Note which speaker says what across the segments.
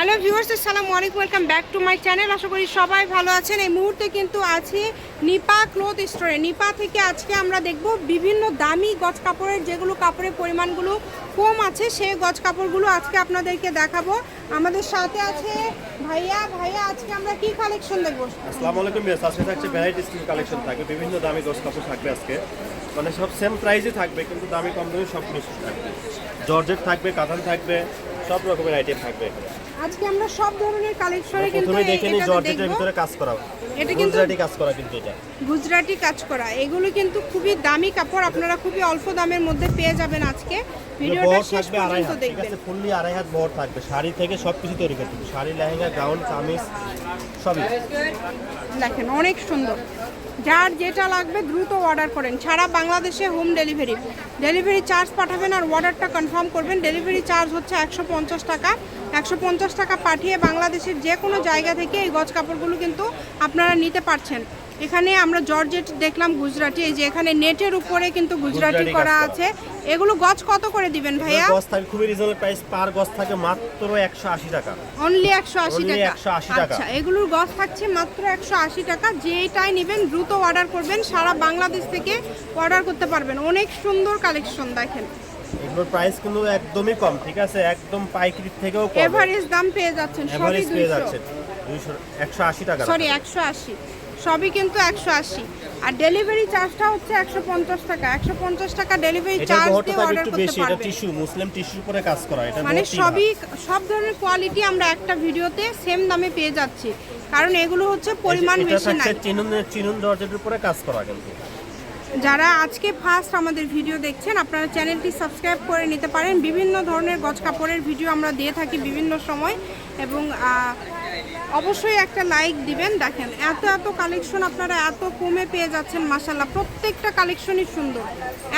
Speaker 1: Hello viewers, আসসালামু আলাইকুম, welcome back to my channel. আশা করি সবাই ভালো আছেন। এই মুহূর্তে কিন্তু আছি নিপা ক্লোথ স্টোরে। নিপা থেকে আজকে আমরা দেখব বিভিন্ন দামি গজ কাপড়ের, যেগুলো কাপড়ের পরিমাণগুলো কম আছে, সেই গজ কাপড়গুলো আজকে আপনাদেরকে দেখাবো। আমাদের সাথে আছে ভাইয়া। ভাইয়া, আজকে আমরা কি কালেকশন দেখব?
Speaker 2: আসসালামু আলাইকুম আজকে থাকছে ভ্যারাইটি স্কিন কালেকশন থাকবে বিভিন্ন দামি গোস কাপড় থাকবে আজকে। মানে সব সেম প্রাইসে থাকবে, কিন্তু দামি কম দামি সব কিছু থাকবে। জর্জেট থাকবে কাতান থাকবে সব রকমের আইটেম থাকবে এখানে।
Speaker 1: আজকে আমরা সব ধরনের কালেকশনে কিন্তু
Speaker 2: প্রথমে দেখে নিই জর্জেটের ভিতরে কাজ করা।
Speaker 1: এটা কিন্তু-
Speaker 2: গুজরাটি কাজ করা কিন্তু এটা।
Speaker 1: গুজরাটি কাজ করা। এগুলো কিন্তু খুবই দামি কাপড় আপনারা খুবই অল্প দামের মধ্যে পেয়ে যাবেন আজকে। ভিডিওটা শেষ পর্যন্ত
Speaker 2: হাত ঠিক আছে? ফুললি আড়াই হাত বহর থাকবে। শাড়ি থেকে সব কিছু তৈরি করতে। শাড়ি লেহেঙ্গা গাউন কামিজ সবই।
Speaker 1: দেখেন অনেক সুন্দর। যার যেটা লাগবে দ্রুত অর্ডার করেন। সারা বাংলাদেশে হোম ডেলিভারি ডেলিভারি চার্জ পাঠাবেন আর অর্ডারটা কনফার্ম করবেন। ডেলিভারি চার্জ হচ্ছে একশো পঞ্চাশ টাকা। একশো পঞ্চাশ টাকা পাঠিয়ে বাংলাদেশের যে কোনো জায়গা থেকে এই গজ কাপড়গুলো কিন্তু আপনারা নিতে পারছেন। এখানে আমরা জর্জেট দেখলাম গুজরাটি এই যে এখানে নেটের উপরে কিন্তু গুজরাটি করা। আছে। এগুলো গজ কত করে দিবেন ভাইয়া?
Speaker 2: গজ থাকে খুবই রিজনেবল প্রাইস পার গজ থাকে মাত্র একশো আশি টাকা।
Speaker 1: অনলি একশো আশি
Speaker 2: Only
Speaker 1: টাকা।
Speaker 2: 180 টাকা।
Speaker 1: আচ্ছা এগুলোর গজ থাকছে মাত্র একশো আশি টাকা। যেটাই নেবেন দ্রুত অর্ডার করবেন সারা বাংলাদেশ থেকে অর্ডার করতে পারবেন। অনেক সুন্দর কালেকশন দেখেন।
Speaker 2: প্রাইস কিন্তু একদমই কম ঠিক আছে? একদম পাইকারির থেকেও কম।
Speaker 1: এভারেজ দাম পেয়ে যাচ্ছেন সবই
Speaker 2: এভারেজ পেয়ে
Speaker 1: দুইশো।
Speaker 2: যাচ্ছে দুইশো একশো আশি টাকা
Speaker 1: সরি একশো আশি। সবই কিন্তু একশো আশি। আর ডেলিভারি চার্জটা হচ্ছে একশো পঞ্চাশ টাকা। একশো পঞ্চাশ টাকা ডেলিভারি চার্জ দিয়ে অর্ডার করতে
Speaker 2: বেশি এটা
Speaker 1: পারবেন।
Speaker 2: টিস্যু মুসলিম টিস্যুর উপরে কাজ করা এটা
Speaker 1: মানে সবই সব ধরনের কোয়ালিটি আমরা একটা ভিডিওতে সেম দামে পেয়ে যাচ্ছি। কারণ এগুলো হচ্ছে পরিমাণ বেশি নাই।
Speaker 2: চিনুন চিনুন জর্জেটের উপরে কাজ করা কিন্তু।
Speaker 1: যারা আজকে ফার্স্ট আমাদের ভিডিও দেখছেন, আপনারা চ্যানেলটি সাবস্ক্রাইব করে নিতে পারেন। বিভিন্ন ধরনের গজ কাপড়ের ভিডিও আমরা দিয়ে থাকি বিভিন্ন সময় এবং অবশ্যই একটা লাইক দিবেন। দেখেন, এত এত কালেকশন আপনারা এত কমে পেয়ে যাচ্ছেন মাসাল্লাহ প্রত্যেকটা কালেকশনই সুন্দর।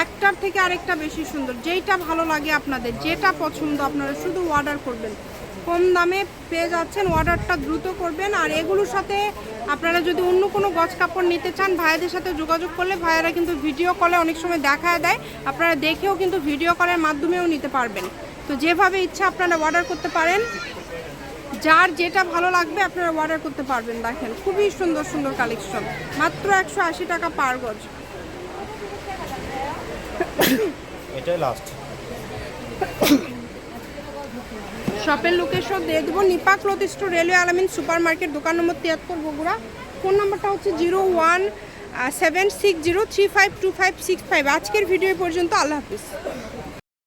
Speaker 1: একটার থেকে আরেকটা বেশি সুন্দর। যেইটা ভালো লাগে আপনাদের, যেটা পছন্দ আপনারা শুধু অর্ডার করবেন। কম দামে পেয়ে যাচ্ছেন, অর্ডারটা দ্রুত করবেন। আর এগুলোর সাথে আপনারা যদি অন্য কোনো গজ কাপড় নিতে চান, ভাইয়াদের সাথে যোগাযোগ করলে ভাইয়ারা কিন্তু ভিডিও কলে অনেক সময় দেখায় দেয়। আপনারা দেখেও কিন্তু ভিডিও কলের মাধ্যমেও নিতে পারবেন। তো যেভাবে ইচ্ছা আপনারা অর্ডার করতে পারেন। যার যেটা ভালো লাগবে আপনারা অর্ডার করতে পারবেন, দেখেন। খুবই সুন্দর সুন্দর কালেকশন মাত্র একশো আশি টাকা পার গজ।
Speaker 2: এটাই লাস্ট
Speaker 1: শপের লোকেশন দিয়ে দেবো। Nipa cloth store, railway Alamin super market দোকান নম্বর তিয়াত্তর, বগুড়া। ফোন নম্বরটা হচ্ছে zero one seven six zero three five two five six five. আজকের ভিডিও পর্যন্ত, আল্লাহ হাফিজ।